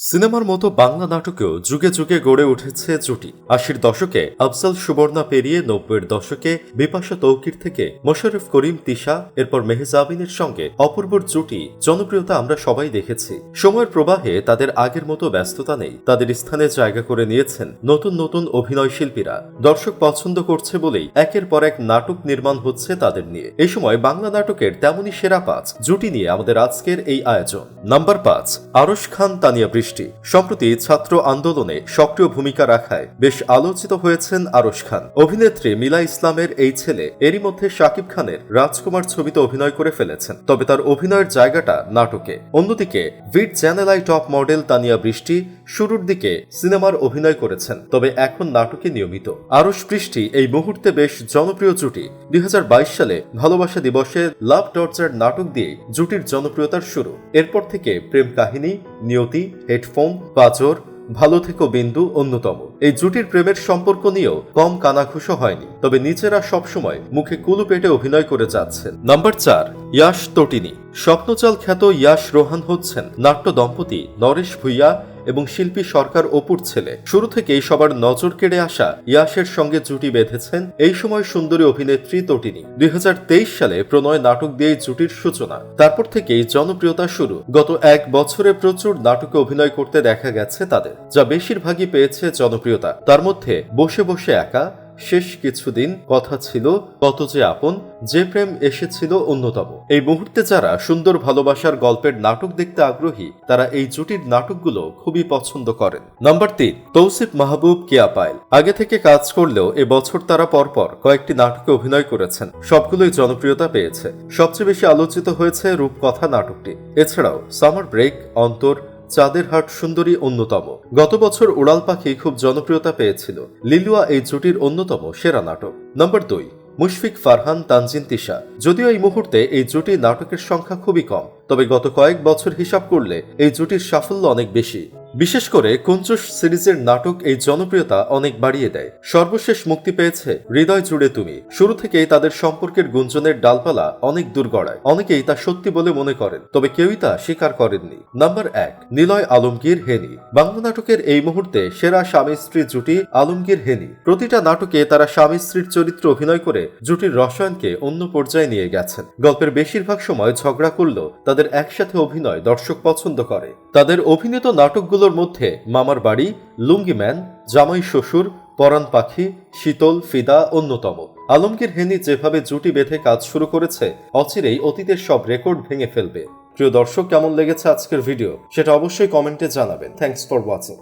সিনেমার মতো বাংলা নাটকেও যুগে যুগে গড়ে উঠেছে জুটি। আশির দশকে আফজাল সুবর্ণা পেরিয়ে নব্বইয়ের দশকে বিপাশা তৌকির থেকে মোশাররফ করিম, তিশা, এরপর মেহজাবিনের সঙ্গে অপূর্বর জুটি, জনপ্রিয়তা আমরা সবাই দেখেছি। সময়ের প্রবাহে তাদের আগের মতো ব্যস্ততা নেই। তাদের স্থানে জায়গা করে নিয়েছেন নতুন নতুন অভিনয় শিল্পীরা। দর্শক পছন্দ করছে বলেই একের পর এক নাটক নির্মাণ হচ্ছে তাদের নিয়ে। এই সময় বাংলা নাটকের তেমনই সেরা পাঁচ, জুটি নিয়ে আমাদের আজকের এই আয়োজন। নাম্বার পাঁচ, আরশ খান, তানিয়া বৃষ্টি। সম্প্রতি ছাত্র আন্দোলনে সক্রিয় ভূমিকা রাখায় বেশ আলোচিত হয়েছেন আরশ খান। অভিনেত্রী মিলা ইসলামের এই ছেলে এরই মধ্যে শাকিব খানের রাজকুমার ছবিতে অভিনয় করে ফেলেছেন। তবে তার অভিনয়ের জায়গাটা নাটকে। অন্যদিকে, ভিট channel I top model Tania Brishti শুরুর দিকে সিনেমার অভিনয় করেছেন, তবে এখন নাটকে নিয়মিত। আরশ বৃষ্টি এই মুহূর্তে বেশ জনপ্রিয় জুটি। দুই সালে ভালোবাসা দিবসে লাভ টর্চার নাটক দিয়ে জুটির জনপ্রিয়তার শুরু। এরপর থেকে প্রেম কাহিনী, নিয়তি, হেডফোন পাচর ভালো থেকো বিন্দু অন্যতম। এই জুটির প্রেমের সম্পর্ক নিয়েও কম কানাঘুষো হয়নি, তবে নিজেরা সবসময় মুখে কুলু পেটে অভিনয় করে যাচ্ছেন। নাম্বার চার ইয়াশ তটিনী। স্বপ্নচাল খ্যাত ইয়াশ রোহান হচ্ছেন নাট্য দম্পতি নরেশ ভুইয়া এবং শিল্পী সরকার অপুর ছেলে। শুরু থেকেই সবার নজর কেড়ে আসা ইয়াসের সঙ্গে জুটি বেঁধেছেন এই সময় সুন্দরী অভিনেত্রী তটিনী। দুই সালে প্রণয় নাটক দিয়ে জুটির সূচনা। তারপর থেকেই জনপ্রিয়তা শুরু। গত এক বছরে প্রচুর নাটকে অভিনয় করতে দেখা গেছে তাদের, যা বেশিরভাগই পেয়েছে জনপ্রিয়তা। তার মধ্যে বসে বসে একা শেষ কিছুদিন কথা ছিল, কত যে আপন, যে প্রেম এসেছিল অন্যতম। এই মুহূর্তে যারা সুন্দর ভালোবাসার গল্পের নাটক দেখতে আগ্রহী, তারা এই জুটির নাটকগুলো খুবই পছন্দ করেন। নাম্বার তিন, তৌসিফ মাহবুব কেয়া পায়েল। আগে থেকে কাজ করলেও এবছর তারা পরপর কয়েকটি নাটকে অভিনয় করেছেন। সবগুলোই জনপ্রিয়তা পেয়েছে। সবচেয়ে বেশি আলোচিত হয়েছে রূপকথা নাটকটি। এছাড়াও, সামার ব্রেক, অন্তর চাঁদের হাট সুন্দরী অন্যতম। গত বছর উড়াল পাখি খুব জনপ্রিয়তা পেয়েছিল। লিলুয়া এই জুটির অন্যতম সেরা নাটক। নম্বর দুই, মুশফিক ফারহান, তানজিন তিশা। যদিও এই মুহূর্তে এই জুটি নাটকের সংখ্যা খুবই কম, তবে গত কয়েক বছর হিসাব করলে এই জুটির সাফল্য অনেক বেশি। বিশেষ করে কুঞ্চুস সিরিজের নাটক এই জনপ্রিয়তা অনেক বাড়িয়ে দেয়। সর্বশেষ মুক্তি পেয়েছে হৃদয় জুড়ে তুমি। শুরু থেকেই তাদের সম্পর্কের গুঞ্জনের ডালপালা অনেক দূর গড়ায়। অনেকেই তা সত্যি বলে মনে করেন, তবে কেউই তা স্বীকার করেননি। নাম্বার এক, নিলয় আলমগীর হেনি। বাংলা নাটকের এই মুহূর্তে সেরা স্বামী স্ত্রী জুটি আলমগীর হেনি। প্রতিটা নাটকে তারা স্বামী স্ত্রীর চরিত্র অভিনয় করে জুটির রসায়নকে অন্য পর্যায়ে নিয়ে গেছেন। গল্পের বেশিরভাগ সময় ঝগড়া করলেও তাদের একসাথে অভিনয় দর্শক পছন্দ করে। তাদের অভিনীত নাটকগুলোর মধ্যে মামার বাড়ি লুঙ্গি ম্যান জামাই শ্বশুর, পরাণ পাখি, শীতল, ফিদা অন্যতম। আলমগীর হেনি যেভাবে জুটি বেঁধে কাজ শুরু করেছে, অচিরেই অতীতের সব রেকর্ড ভেঙে ফেলবে। প্রিয় দর্শক, কেমন লেগেছে আজকের ভিডিও? সেটা অবশ্যই কমেন্টে জানাবেন। Thanks for watching